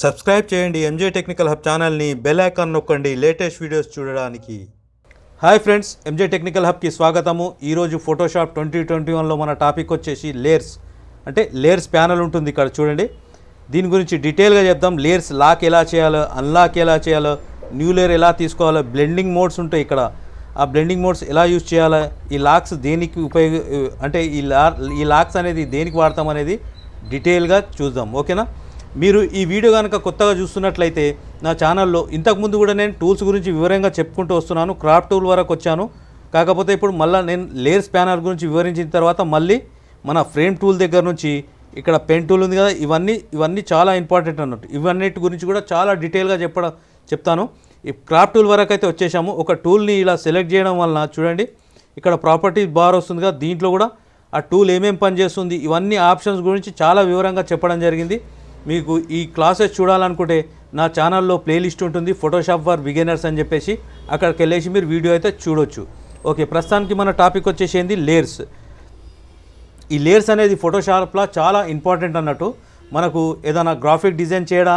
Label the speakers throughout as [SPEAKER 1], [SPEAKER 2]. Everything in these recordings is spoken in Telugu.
[SPEAKER 1] సబ్స్క్రైబ్ చేయండి ఎంజే టెక్నికల్ హబ్ ఛానల్ని బెల్ ఐకాన్ నొక్కండి లేటెస్ట్ వీడియోస్ చూడడానికి. హాయ్ ఫ్రెండ్స్ ఎంజే టెక్నికల్ హబ్కి స్వాగతము. ఈరోజు ఫోటోషాప్ ట్వంటీ ట్వంటీ వన్లో మన టాపిక్ వచ్చేసి లేయర్స్. అంటే లేయర్స్ ప్యానల్ ఉంటుంది ఇక్కడ చూడండి. దీని గురించి డీటెయిల్గా చెప్దాం. లేయర్స్ లాక్ ఎలా చేయాలో అన్లాక్ ఎలా చేయాలో న్యూ లేయర్ ఎలా తీసుకోవాలో బ్లెండింగ్ మోడ్స్ ఉంటాయి ఇక్కడ. ఆ బ్లెండింగ్ మోడ్స్ ఎలా యూజ్ చేయాలా ఈ లాక్స్ దేనికి ఉపయోగ అంటే ఈ లా ఈ లాక్స్ అనేది దేనికి వాడతాం అనేది డీటెయిల్గా చూద్దాం. ఓకేనా? మీరు ఈ వీడియో కనుక కొత్తగా చూస్తున్నట్లయితే నా ఛానల్లో ఇంతకుముందు కూడా నేను టూల్స్ గురించి వివరంగా చెప్పుకుంటూ వస్తున్నాను. క్రాఫ్ట్ టూల్ వరకు వచ్చాను. కాకపోతే ఇప్పుడు మళ్ళీ నేను లేయర్స్ ప్యానర్ గురించి వివరించిన తర్వాత మళ్ళీ మన ఫ్రేమ్ టూల్ దగ్గర నుంచి ఇక్కడ పెన్ టూల్ ఉంది కదా ఇవన్నీ ఇవన్నీ చాలా ఇంపార్టెంట్ అన్నట్టు. ఇవన్నిటి గురించి కూడా చాలా డీటెయిల్గా చెప్పడం చెప్తాను. ఈ క్రాఫ్ట్ టూల్ వరకు అయితే వచ్చేసాము. ఒక టూల్ని ఇలా సెలెక్ట్ చేయడం వలన చూడండి ఇక్కడ ప్రాపర్టీ బార్ వస్తుంది కదా దీంట్లో కూడా ఆ టూల్ ఏమేం పనిచేస్తుంది ఇవన్నీ ఆప్షన్స్ గురించి చాలా వివరంగా చెప్పడం జరిగింది. మీకు ఈ క్లాసెస్ చూడాలనుకుంటే నా ఛానల్లో ప్లేలిస్ట్ ఉంటుంది ఫోటోషాప్ ఫర్ బిగినర్స్ అని చెప్పేసి అక్కడికి వెళ్ళేసి మీరు వీడియో అయితే చూడొచ్చు. ఓకే ప్రస్తుతానికి మన టాపిక్ వచ్చేసేది లేయర్స్. ఈ లేయర్స్ అనేది ఫోటోషాప్లో చాలా ఇంపార్టెంట్ అన్నట్టు మనకు ఏదైనా గ్రాఫిక్ డిజైన్ చేయడా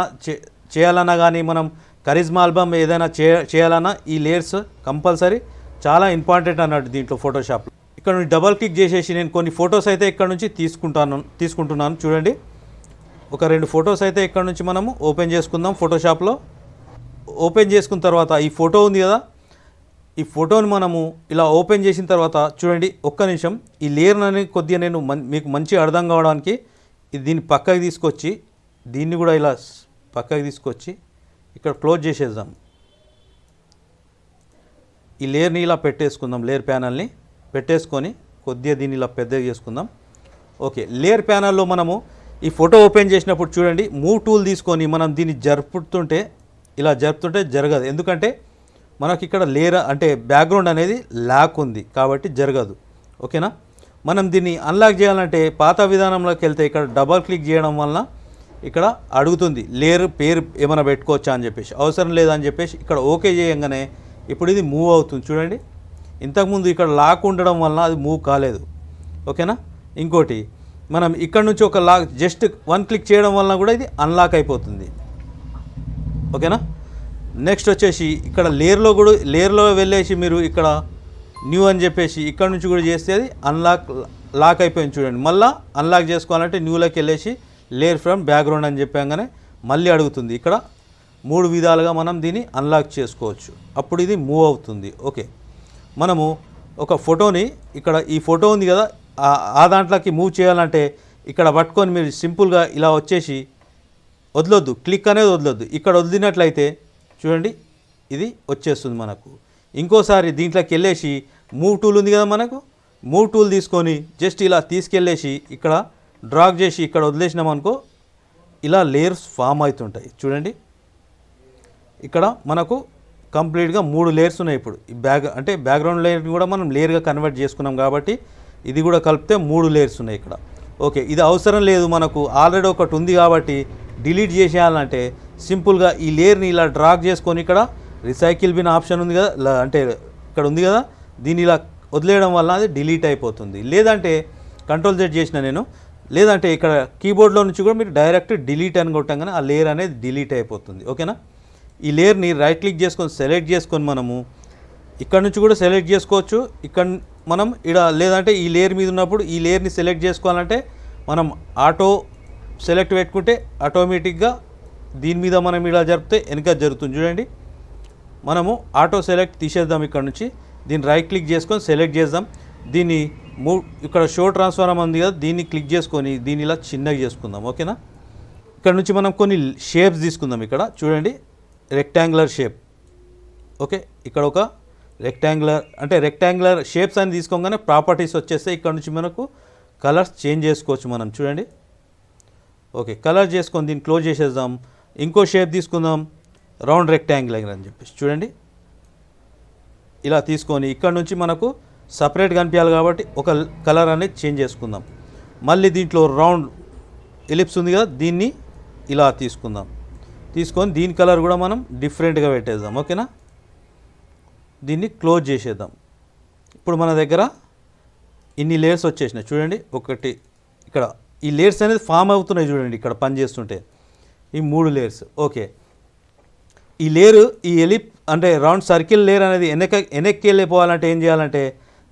[SPEAKER 1] చేయాలన్నా కానీ మనం కరిజ్మా ఆల్బమ్ ఏదైనా చే చేయాలన్నా ఈ లేయర్స్ కంపల్సరీ చాలా ఇంపార్టెంట్ అన్నట్టు దీంట్లో ఫోటోషాప్ ఇక్కడ నుంచి డబల్ క్లిక్ చేసేసి నేను కొన్ని ఫొటోస్ అయితే ఇక్కడ నుంచి తీసుకుంటాను తీసుకుంటున్నాను. చూడండి. ఒక రెండు ఫొటోస్ అయితే ఇక్కడ నుంచి మనము ఓపెన్ చేసుకుందాం ఫోటోషాప్లో. ఓపెన్ చేసుకున్న తర్వాత ఈ ఫోటో ఉంది కదా ఈ ఫోటోని మనము ఇలా ఓపెన్ చేసిన తర్వాత చూడండి ఒక్క నిమిషం. ఈ లేయర్ అనేది కొద్దిగా నేను మీకు మంచిగా అర్థం కావడానికి దీన్ని పక్కకి తీసుకొచ్చి దీన్ని కూడా ఇలా పక్కకి తీసుకొచ్చి ఇక్కడ క్లోజ్ చేసేద్దాం. ఈ లేయర్ని ఇలా పెట్టేసుకుందాం లేయర్ ప్యానల్ని పెట్టేసుకొని కొద్దిగా దీన్ని ఇలా పెద్దగా చేసుకుందాం. ఓకే లేయర్ ప్యానల్లో మనము ఈ ఫోటో ఓపెన్ చేసినప్పుడు చూడండి మూవ్ టూల్ తీసుకొని మనం దీన్ని జరుపుతుంటే ఇలా జరుపుతుంటే జరగదు. ఎందుకంటే మనకి ఇక్కడ లేరా అంటే బ్యాక్గ్రౌండ్ అనేది లాక్ ఉంది కాబట్టి జరగదు. ఓకేనా? మనం దీన్ని అన్లాక్ చేయాలంటే పాత విధానంలోకి వెళ్తే ఇక్కడ డబల్ క్లిక్ చేయడం వలన ఇక్కడ అడుగుతుంది లేయర్ పేరు ఏమైనా పెట్టుకోవచ్చా అని చెప్పేసి. అవసరం లేదని చెప్పేసి ఇక్కడ ఓకే చేయంగానే ఇప్పుడు ఇది మూవ్ అవుతుంది. చూడండి. ఇంతకుముందు ఇక్కడ లాక్ ఉండడం వలన అది మూవ్ కాలేదు. ఓకేనా? ఇంకోటి మనం ఇక్కడ నుంచి ఒక లాక్ జస్ట్ వన్ క్లిక్ చేయడం వలన కూడా ఇది అన్లాక్ అయిపోతుంది. ఓకేనా? నెక్స్ట్ వచ్చేసి ఇక్కడ లేయర్లో కూడా లేయర్లో వెళ్ళేసి మీరు ఇక్కడ న్యూ అని చెప్పేసి ఇక్కడ నుంచి కూడా చేస్తే అది అన్లాక్ లాక్ అయిపోయింది చూడండి. మళ్ళీ అన్లాక్ చేసుకోవాలంటే న్యూలోకి వెళ్ళేసి లేయర్ ఫ్రమ్ బ్యాక్గ్రౌండ్ అని చెప్పాగానే మళ్ళీ అడుగుతుంది. ఇక్కడ మూడు విధాలుగా మనం దీన్ని అన్లాక్ చేసుకోవచ్చు. అప్పుడు ఇది మూవ్ అవుతుంది. ఓకే. మనము ఒక ఫోటోని ఇక్కడ ఈ ఫోటో ఉంది కదా ఆ- దాంట్లోకి మూవ్ చేయాలంటే ఇక్కడ పట్టుకొని మీరు సింపుల్గా ఇలా వచ్చేసి వదలొద్దు. క్లిక్ అనేది వదలొద్దు. ఇక్కడ వదిలినట్లయితే చూడండి ఇది వచ్చేస్తుంది మనకు. ఇంకోసారి దీంట్లోకి వెళ్ళేసి మూవ్ టూల్ ఉంది కదా మనకు? మూవ్ టూల్ తీసుకొని జస్ట్ ఇలా తీసుకెళ్ళేసి ఇక్కడ డ్రాగ్ చేసి ఇక్కడ వదిలేసినాం అనుకో ఇలా లేయర్స్ ఫామ్ అవుతుంటాయి. చూడండి. ఇక్కడ మనకు కంప్లీట్గా మూడు లేయర్స్ ఉన్నాయి ఇప్పుడు. ఈ బ్యాక్ అంటే బ్యాక్గ్రౌండ్ లేయర్ని కూడా మనం లేయర్గా కన్వర్ట్ చేసుకున్నాం కాబట్టి ఇది కూడా కలిపితే మూడు లేయర్స్ ఉన్నాయి ఇక్కడ. ఓకే ఇది అవసరం లేదు మనకు. ఆల్రెడీ ఒకటి ఉంది కాబట్టి డిలీట్ చేసేయాలంటే సింపుల్గా ఈ లేయర్ని ఇలా డ్రాగ్ చేసుకొని ఇక్కడ రీసైకిల్ బిన్ ఆప్షన్ ఉంది కదా అంటే ఇక్కడ ఉంది కదా దీన్ని ఇలా వదిలేయడం వల్ల అది డిలీట్ అయిపోతుంది. లేదంటే కంట్రోల్ జెడ్ చేసిన నేను. లేదంటే ఇక్కడ కీబోర్డ్లో నుంచి కూడా మీరు డైరెక్ట్ డిలీట్ అని కొట్టంగానే ఆ లేయర్ అనేది డిలీట్ అయిపోతుంది. ఓకేనా? ఈ లేయర్ని రైట్ క్లిక్ చేసుకొని సెలెక్ట్ చేసుకొని మనము ఇక్కడ నుంచి కూడా సెలెక్ట్ చేసుకోవచ్చు. ఇక్కడ మనం ఇక్కడ లేదంటే ఈ లేయర్ మీద ఉన్నప్పుడు ఈ లేయర్ని సెలెక్ట్ చేసుకోవాలంటే మనం ఆటో సెలెక్ట్ పెట్టుకుంటే ఆటోమేటిక్గా దీని మీద మనం ఇలా జరిపితే వెనక జరుగుతుంది. చూడండి. మనము ఆటో సెలెక్ట్ తీసేద్దాం ఇక్కడ నుంచి. దీన్ని రైట్ క్లిక్ చేసుకొని సెలెక్ట్ చేద్దాం. దీన్ని మూ ఇక్కడ షో ట్రాన్స్ఫార్మ్ ఉంది కదా దీన్ని క్లిక్ చేసుకొని దీన్ని ఇలా చిన్నగా చేసుకుందాం. ఓకేనా? ఇక్కడ నుంచి మనం కొన్ని షేప్స్ తీసుకుందాం ఇక్కడ. చూడండి. Rectangular shape. ఓకే. ఇక్కడ ఒక రెక్టాంగులర్ అంటే రెక్టాంగులర్ షేప్స్ అని తీసుకోగానే ప్రాపర్టీస్ వచ్చేస్తే ఇక్కడ నుంచి మనకు కలర్స్ చేంజ్ చేసుకోవచ్చు మనం. చూడండి. ఓకే కలర్ చేసుకొని దీన్ని క్లోజ్ చేసేద్దాం. ఇంకో షేప్ తీసుకుందాం. రౌండ్ రెక్టాంగులర్ అని చెప్పేసి. చూడండి. ఇలా తీసుకొని ఇక్కడ నుంచి మనకు సపరేట్ కనిపించాలి కాబట్టి ఒక కలర్ అనేది చేంజ్ చేసుకుందాం. మళ్ళీ దీంట్లో రౌండ్ ఎలిప్స్ ఉంది కదా దీన్ని ఇలా తీసుకుందాం. తీసుకొని దీని కలర్ కూడా మనం డిఫరెంట్గా పెట్టేద్దాం. ఓకేనా దీన్ని క్లోజ్ చేసేద్దాం. ఇప్పుడు మన దగ్గర ఇన్ని లేయర్స్ వచ్చేసినాయి. చూడండి ఒకటి ఇక్కడ. ఈ లేయర్స్ అనేది ఫామ్ అవుతున్నాయి చూడండి ఇక్కడ పని చేస్తుంటే. ఈ మూడు లేయర్స్ ఓకే. ఈ లేరు ఈ ఎలిప్ అంటే రౌండ్ సర్కిల్ లేయర్ అనేది వెనక వెనక్కి వెళ్ళిపోవాలంటే ఏం చేయాలంటే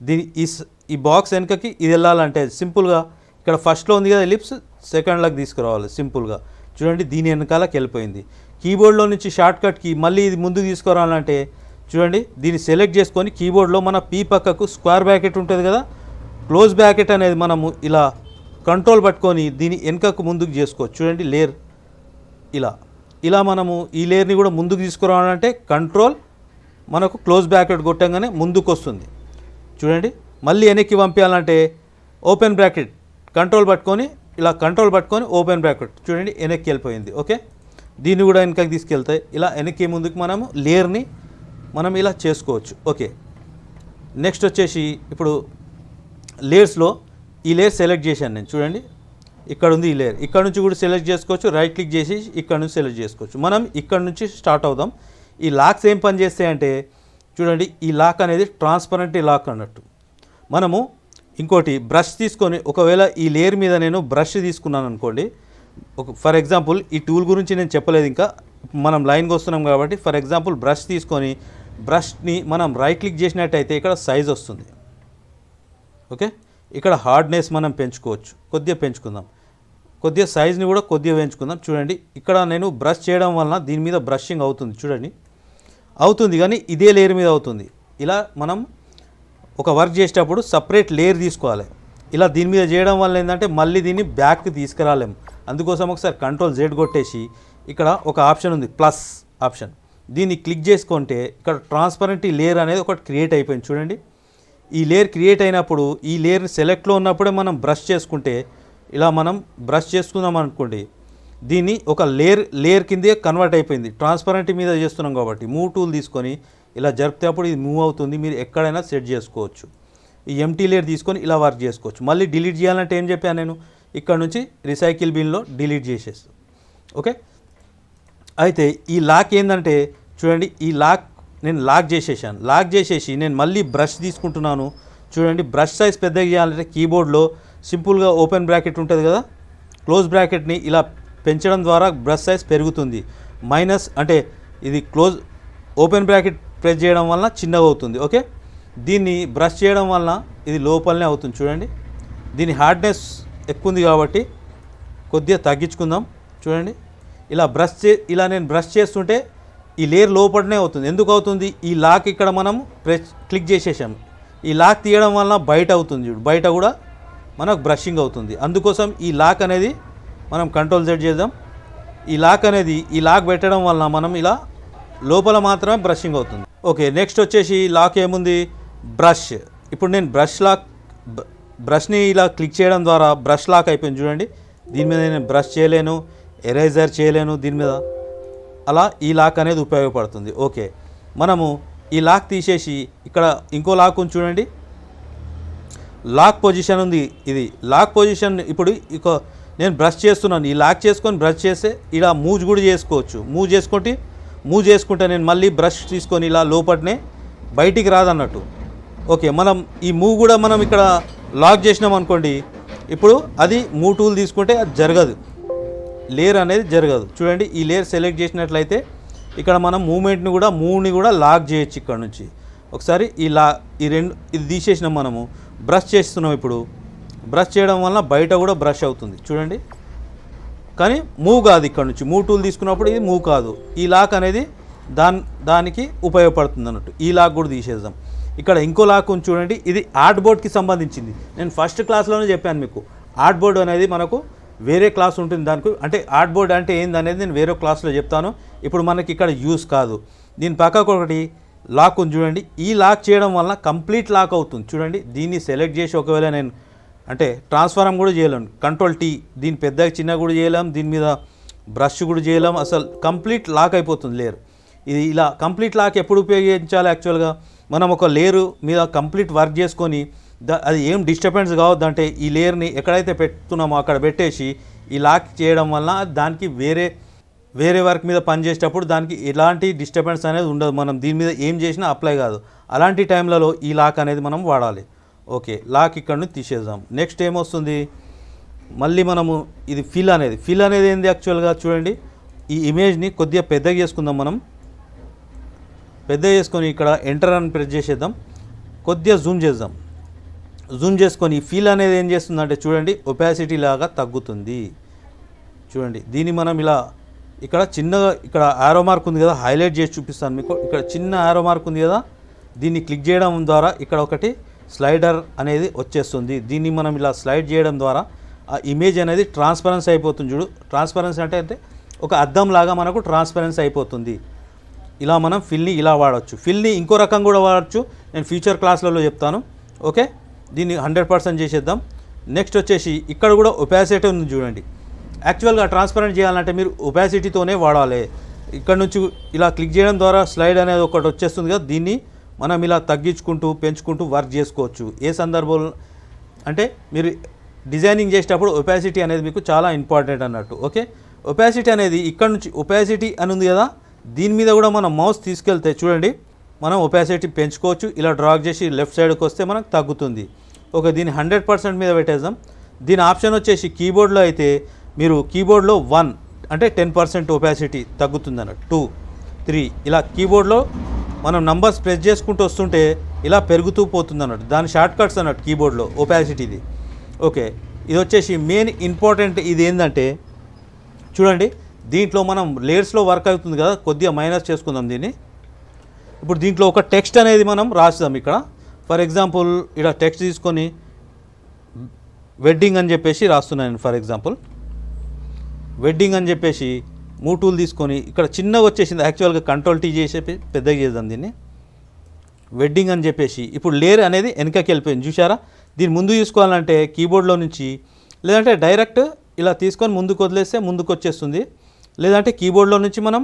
[SPEAKER 1] దీని ఈ ఈ బాక్స్ వెనకకి ఇది వెళ్ళాలంటే సింపుల్గా ఇక్కడ ఫస్ట్లో ఉంది కదా ఎలిప్స్ సెకండ్లోకి తీసుకురావాలి సింపుల్గా. చూడండి దీని వెనకాలకి వెళ్ళిపోయింది. కీబోర్డ్లో నుంచి షార్ట్కట్కి మళ్ళీ ఇది ముందుకు తీసుకురావాలంటే చూడండి దీన్ని సెలెక్ట్ చేసుకొని కీబోర్డ్లో మన పీ పక్కకు స్క్వేర్ బ్యాకెట్ ఉంటుంది కదా క్లోజ్ బ్యాకెట్ అనేది మనము ఇలా కంట్రోల్ పట్టుకొని దీని వెనకకు ముందుకు చేసుకోవచ్చు. చూడండి లేయర్ ఇలా. ఇలా మనము ఈ లేయర్ని కూడా ముందుకు తీసుకురావాలంటే కంట్రోల్ మనకు క్లోజ్ బ్రాకెట్ కొట్టంగానే ముందుకు వస్తుంది. చూడండి మళ్ళీ వెనక్కి పంపించాలంటే ఓపెన్ బ్రాకెట్ కంట్రోల్ పట్టుకొని ఇలా కంట్రోల్ పట్టుకొని ఓపెన్ బ్రాకెట్ చూడండి వెనక్కి వెళ్ళిపోయింది ఓకే దీన్ని కూడా వెనకకి తీసుకెళ్తాయి ఇలా వెనక్కి ముందుకు మనము లేయర్ని మనం ఇలా చేసుకోవచ్చు. ఓకే. నెక్స్ట్ వచ్చేసి ఇప్పుడు లేయర్స్లో ఈ లేయర్ సెలెక్ట్ చేశాను నేను. చూడండి. ఇక్కడ ఉంది ఈ లేయర్. ఇక్కడ నుంచి కూడా సెలెక్ట్ చేసుకోవచ్చు. రైట్ క్లిక్ చేసి ఇక్కడ నుంచి సెలెక్ట్ చేసుకోవచ్చు. మనం ఇక్కడ నుంచి స్టార్ట్ అవుదాం. ఈ లాక్స్ ఏం పని చేస్తాయంటే చూడండి ఈ లాక్ అనేది ట్రాన్స్పరెంట్ లాక్ అన్నట్టు. మనము ఇంకోటి బ్రష్ తీసుకొని ఒకవేళ ఈ లేయర్ మీద నేను బ్రష్ తీసుకున్నాను అనుకోండి ఒక ఫర్ ఎగ్జాంపుల్ ఈ టూల్ గురించి నేను చెప్పలేదు ఇంకా. మనం లైన్కి వస్తున్నాం కాబట్టి ఫర్ ఎగ్జాంపుల్ బ్రష్ తీసుకొని బ్రష్ని మనం రైట్ క్లిక్ చేసినట్టయితే ఇక్కడ సైజ్ వస్తుంది. ఓకే ఇక్కడ హార్డ్నెస్ మనం పెంచుకోవచ్చు. కొద్దిగా పెంచుకుందాం. కొద్దిగా సైజ్ని కూడా కొద్దిగా పెంచుకుందాం. చూడండి ఇక్కడ నేను బ్రష్ చేయడం వలన దీని మీద బ్రషింగ్ అవుతుంది. చూడండి. అవుతుంది కానీ ఇదే లేయర్ మీద అవుతుంది. ఇలా మనం ఒక వర్క్ చేసేటప్పుడు సపరేట్ లేయర్ తీసుకోవాలి. ఇలా దీని మీద చేయడం వల్ల ఏంటంటే మళ్ళీ దీన్ని బ్యాక్కి తీసుకురాలేము అందుకోసం ఒకసారి కంట్రోల్ జెడ్ కొట్టేసి ఇక్కడ ఒక ఆప్షన్ ఉంది ప్లస్ ఆప్షన్ దీన్ని క్లిక్ చేసుకుంటే ఇక్కడ ట్రాన్స్పరెంట్ లేయర్ అనేది ఒకటి క్రియేట్ అయిపోయింది. చూడండి. ఈ లేయర్ క్రియేట్ అయినప్పుడు ఈ లేయర్ సెలెక్ట్లో ఉన్నప్పుడే మనం బ్రష్ చేసుకుంటే ఇలా మనం బ్రష్ చేసుకుందాం అనుకోండి దీన్ని ఒక లేయర్ లేయర్ కిందే కన్వర్ట్ అయిపోయింది. ట్రాన్స్పరెంట్ మీద చేస్తున్నాం కాబట్టి మూవ్ టూల్ తీసుకొని ఇలా జరిపితే అప్పుడు ఇది మూవ్ అవుతుంది. మీరు ఎక్కడైనా సెట్ చేసుకోవచ్చు. ఈ ఎంటీ లేయర్ తీసుకొని ఇలా వర్క్ చేసుకోవచ్చు. మళ్ళీ డిలీట్ చేయాలంటే ఏం చెప్పాను నేను? ఇక్కడ నుంచి రీసైకిల్ బిన్లో డిలీట్ చేసేస్తాను ఓకే అయితే ఈ లాక్ ఏంటంటే చూడండి ఈ లాక్ నేను లాక్ చేసేసాను లాక్ చేసేసి నేను మళ్ళీ బ్రష్ తీసుకుంటున్నాను. చూడండి బ్రష్ సైజ్ పెద్దగా చేయాలంటే కీబోర్డ్లో సింపుల్గా ఓపెన్ బ్రాకెట్ ఉంటుంది కదా? క్లోజ్ బ్రాకెట్ని ఇలా పెంచడం ద్వారా బ్రష్ సైజ్ పెరుగుతుంది. మైనస్ అంటే ఇది క్లోజ్ ఓపెన్ బ్రాకెట్ ప్రెస్ చేయడం వలన చిన్నగా అవుతుంది ఓకే? దీన్ని బ్రష్ చేయడం వలన ఇది లోపలనే అవుతుంది చూడండి. దీని హార్డ్నెస్ ఎక్కువ ఉంది కాబట్టి కొద్దిగా తగ్గించుకుందాం చూడండి. ఇలా బ్రష్ చే ఇలా నేను బ్రష్ చేస్తుంటే ఈ లేయర్ లోపలనే అవుతుంది. ఎందుకు అవుతుంది? ఈ లాక్ ఇక్కడ మనం ప్రెస్ క్లిక్ చేసేసాం. ఈ లాక్ తీయడం వలన బయట అవుతుంది చూడు. బయట కూడా మనకు బ్రషింగ్ అవుతుంది. అందుకోసం ఈ లాక్ అనేది మనం కంట్రోల్ సెట్ చేద్దాం. ఈ లాక్ అనేది ఈ లాక్ పెట్టడం వలన మనం ఇలా లోపల మాత్రమే బ్రషింగ్ అవుతుంది. ఓకే నెక్స్ట్ వచ్చేసి లాక్ ఏముంది? బ్రష్ ఇప్పుడు నేను బ్రష్ లాక్ బ్రష్ని ఇలా క్లిక్ చేయడం ద్వారా బ్రష్ లాక్ అయిపోయింది చూడండి. దీని మీద నేను బ్రష్ చేయలేను. ఎరేజర్ చేయలేను దీని మీద? అలా ఈ లాక్ అనేది ఉపయోగపడుతుంది. ఓకే. మనము ఈ లాక్ తీసేసి ఇక్కడ ఇంకో లాక్ ఉంది చూడండి. లాక్ పొజిషన్ ఉంది ఇది. లాక్ పొజిషన్ ఇప్పుడు ఇక నేను బ్రష్ చేస్తున్నాను. ఈ లాక్ చేసుకొని బ్రష్ చేస్తే ఇలా మూవ్ కూడా చేసుకోవచ్చు. మూవ్ చేసుకుంటే మూవ్ చేసుకుంటే నేను మళ్ళీ బ్రష్ తీసుకొని ఇలా లోపటనే బయటికి రాదన్నట్టు. ఓకే. మనం ఈ మూవ్ కూడా మనం ఇక్కడ లాక్ చేసినాం అనుకోండి ఇప్పుడు అది మూవ్ టూల్ తీసుకుంటే అది జరగదు. లేయర్ అనేది జరగదు. చూడండి ఈ లేయర్ సెలెక్ట్ చేసినట్లయితే ఇక్కడ మనం మూమెంట్ని కూడా మూవ్ని కూడా లాక్ చేయొచ్చు ఇక్కడ నుంచి. ఒకసారి ఈ లా ఈ రెండు ఇది తీసేసినాం మనము. బ్రష్ చేస్తున్నాం ఇప్పుడు. బ్రష్ చేయడం వల్ల బయట కూడా బ్రష్ అవుతుంది. చూడండి. కానీ మూవ్ కాదు ఇక్కడ నుంచి. మూవ్ టూల్ తీసుకున్నప్పుడు ఇది మూవ్ కాదు. ఈ లాక్ అనేది దాని దానికి ఉపయోగపడుతుంది అన్నట్టు. ఈ లాక్ కూడా తీసేద్దాం. ఇక్కడ ఇంకో లాక్ ఉంది చూడండి. ఇది ఆర్ట్ బోర్డ్కి సంబంధించింది. నేను ఫస్ట్ క్లాస్లోనే చెప్పాను మీకు. ఆర్ట్ బోర్డ్ అనేది మనకు వేరే క్లాస్ ఉంటుంది దానికి. అంటే ఆర్ట్ బోర్డ్ అంటే ఏంది అనేది నేను వేరే క్లాస్లో చెప్తాను. ఇప్పుడు మనకి ఇక్కడ యూస్ కాదు. దీని పక్కకు ఒకటి లాక్ ఉంది చూడండి. ఈ లాక్ చేయడం వలన కంప్లీట్ లాక్ అవుతుంది. చూడండి దీన్ని సెలెక్ట్ చేసి ఒకవేళ నేను అంటే ట్రాన్స్ఫారం కూడా చేయలేము కంట్రోల్ టీ దీని పెద్దగా చిన్న కూడా చేయలేం. దీని మీద బ్రష్ కూడా చేయలేం. అసలు కంప్లీట్ లాక్ అయిపోతుంది లేరు ఇది ఇలా కంప్లీట్ లాక్ ఎప్పుడు ఉపయోగించాలి యాక్చువల్గా? మనం ఒక లేయర్ మీద కంప్లీట్ వర్క్ చేసుకొని అది ఏం డిస్టర్బెన్స్ కావద్దంటే ఈ లేయర్ని ఎక్కడైతే పెడుతున్నామో అక్కడ పెట్టేసి ఈ లాక్ చేయడం వలన దానికి వేరే వేరే వర్క్ మీద పని చేసేటప్పుడు దానికి ఎలాంటి డిస్టర్బెన్స్ అనేది ఉండదు. మనం దీని మీద ఏం చేసినా అప్లై కాదు. అలాంటి టైంలలో ఈ లాక్ అనేది మనం వాడాలి. ఓకే లాక్ ఇక్కడ నుంచి తీసేద్దాం. నెక్స్ట్ ఏమొస్తుంది? మళ్ళీ మనము ఇది ఫిల్ అనేది. ఫిల్ అనేది ఏంది యాక్చువల్గా చూడండి. ఈ ఇమేజ్ని కొద్దిగా పెద్దగా చేసుకుందాం మనం. పెద్ద చేసుకొని ఇక్కడ ఎంటర్ అని ప్రెస్ చేసేద్దాం. కొద్దిగా జూమ్ చేద్దాం. జూమ్ చేసుకొని ఫీల్ అనేది ఏం చేస్తుందంటే చూడండి ఒపాసిటీ లాగా తగ్గుతుంది. చూడండి దీన్ని మనం ఇలా ఇక్కడ చిన్నగా ఇక్కడ ఆరో మార్క్ ఉంది కదా హైలైట్ చేసి చూపిస్తాను మీకు. ఇక్కడ చిన్న ఆరో మార్క్ ఉంది కదా దీన్ని క్లిక్ చేయడం ద్వారా ఇక్కడ ఒకటి స్లైడర్ అనేది వచ్చేస్తుంది. దీన్ని మనం ఇలా స్లైడ్ చేయడం ద్వారా ఆ ఇమేజ్ అనేది ట్రాన్స్పరెన్సీ అయిపోతుంది చూడు. ట్రాన్స్పరెన్సీ అంటే అంటే ఒక అద్దం లాగా మనకు ట్రాన్స్పరెన్సీ అయిపోతుంది. ఇలా మనం ఫిల్ని ఇలా వాడచ్చు. ఫిల్ని ఇంకో రకం కూడా వాడచ్చు. నేను ఫ్యూచర్ క్లాస్లలో చెప్తాను. ఓకే దీన్ని హండ్రెడ్ పర్సెంట్ చేసేద్దాం. నెక్స్ట్ వచ్చేసి ఇక్కడ కూడా ఒపాసిటీ ఉంది చూడండి. యాక్చువల్గా ట్రాన్స్పరెంట్ చేయాలంటే మీరు ఒపాసిటీతోనే వాడాలి. ఇక్కడ నుంచి ఇలా క్లిక్ చేయడం ద్వారా స్లైడ్ అనేది ఒకటి వచ్చేస్తుంది కదా దీన్ని మనం ఇలా తగ్గించుకుంటూ పెంచుకుంటూ వర్క్ చేసుకోవచ్చు. ఏ సందర్భంలో అంటే మీరు డిజైనింగ్ చేసేటప్పుడు ఒపాసిటీ అనేది మీకు చాలా ఇంపార్టెంట్ అన్నట్టు ఓకే? ఒపాసిటీ అనేది ఇక్కడ నుంచి ఒపాసిటీ అని ఉంది కదా దీని మీద కూడా మనం మౌస్ తీసుకెళ్తే చూడండి మనం ఒపాసిటీ పెంచుకోవచ్చు. ఇలా డ్రాగ్ చేసి లెఫ్ట్ సైడ్కి వస్తే మనకు తగ్గుతుంది. ఓకే దీన్ని హండ్రెడ్ పర్సెంట్ మీద పెట్టేద్దాం. దీని ఆప్షన్ వచ్చేసి కీబోర్డ్లో అయితే మీరు కీబోర్డ్లో వన్ అంటే టెన్ పర్సెంట్ ఒపాసిటీ తగ్గుతుంది అన్నట్టు టూ త్రీ ఇలా కీబోర్డ్లో మనం నంబర్స్ ప్రెస్ చేసుకుంటూ వస్తుంటే ఇలా పెరుగుతూ పోతుంది అన్నట్టు దాని షార్ట్ కట్స్ అన్నట్టు కీబోర్డ్లో ఒపాసిటీది. ఓకే ఇది వచ్చేసి మెయిన్ ఇంపార్టెంట్ ఇది ఏంటంటే చూడండి దీంట్లో మనం లేయర్స్లో వర్క్ అవుతుంది కదా కొద్దిగా మైనస్ చేసుకుందాం దీన్ని. ఇప్పుడు దీంట్లో ఒక టెక్స్ట్ అనేది మనం రాస్తాం ఇక్కడ. ఫర్ ఎగ్జాంపుల్ ఇక్కడ టెక్స్ట్ తీసుకొని వెడ్డింగ్ అని చెప్పేసి రాస్తున్నాను ఫర్ ఎగ్జాంపుల్. వెడ్డింగ్ అని చెప్పేసి మూటూలు తీసుకొని ఇక్కడ చిన్నగా వచ్చేసింది యాక్చువల్గా కంట్రోల్ టీ చేసే పెద్దగా చేద్దాం దీన్ని. వెడ్డింగ్ అని చెప్పేసి ఇప్పుడు లేర్ అనేది వెనకకి వెళ్ళిపోయింది చూసారా దీన్ని ముందు తీసుకోవాలంటే కీబోర్డ్లో నుంచి లేదంటే డైరెక్ట్ ఇలా తీసుకొని ముందుకు వదిలేస్తే ముందుకు వచ్చేస్తుంది. లేదంటే కీబోర్డ్లో నుంచి మనం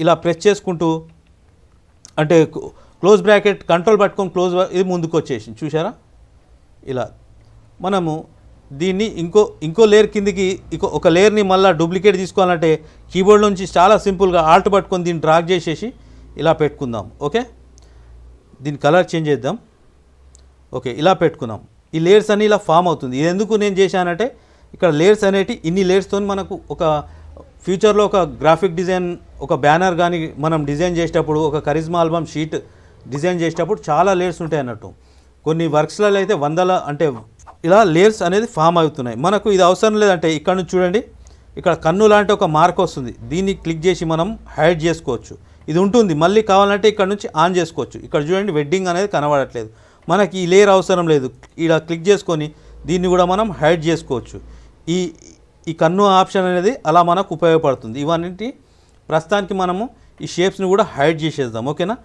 [SPEAKER 1] ఇలా ప్రెస్ చేసుకుంటూ అంటే క్లోజ్ బ్రాకెట్ కంట్రోల్ పట్టుకొని క్లోజ్ ఇది ముందుకు వచ్చేసింది. చూసారా ఇలా. మనము దీన్ని ఇంకో ఇంకో లేయర్ కిందికి ఇంకో ఒక లేయర్ని మళ్ళీ డూప్లికేట్ తీసుకోవాలంటే కీబోర్డ్ నుంచి చాలా సింపుల్గా ఆల్ట్ పట్టుకొని దీన్ని డ్రాగ్ చేసేసి ఇలా పెట్టుకుందాం. ఓకే? దీని కలర్ చేంజ్ చేద్దాం. ఓకే ఇలా పెట్టుకున్నాం. ఈ లేయర్స్ అన్ని ఇలా ఫామ్ అవుతుంది. ఇది ఎందుకు నేను చేశానంటే ఇక్కడ లేయర్స్ అనేటి ఇన్ని లేయర్స్తో మనకు ఒక ఫ్యూచర్లో ఒక గ్రాఫిక్ డిజైన్ ఒక బ్యానర్ కానీ మనం డిజైన్ చేసేటప్పుడు ఒక కరిజ్మా ఆల్బమ్ షీట్ డిజైన్ చేసేటప్పుడు చాలా లేయర్స్ ఉంటాయి అన్నట్టు. కొన్ని వర్క్స్లలో అయితే వందల అంటే ఇలా లేయర్స్ అనేది ఫామ్ అవుతున్నాయి. మనకు ఇది అవసరం లేదంటే ఇక్కడ నుంచి చూడండి. ఇక్కడ కన్ను లాంటి ఒక మార్క్ వస్తుంది. దీన్ని క్లిక్ చేసి మనం హైడ్ చేసుకోవచ్చు. ఇది ఉంటుంది. మళ్ళీ కావాలంటే ఇక్కడ నుంచి ఆన్ చేసుకోవచ్చు. ఇక్కడ చూడండి వెడ్డింగ్ అనేది కనబడట్లేదు. మనకి ఈ లేయర్ అవసరం లేదు. ఇలా క్లిక్ చేసుకొని దీన్ని కూడా మనం హైడ్ చేసుకోవచ్చు. ఈ ఈ కన్ను ఆప్షన్ అనేది అలా మనకు ఉపయోగపడుతుంది. ఇవన్నీ ప్రస్తుతానికి మనము ఈ షేప్స్ని కూడా హైడ్ చేసేద్దాం. ఓకేనా?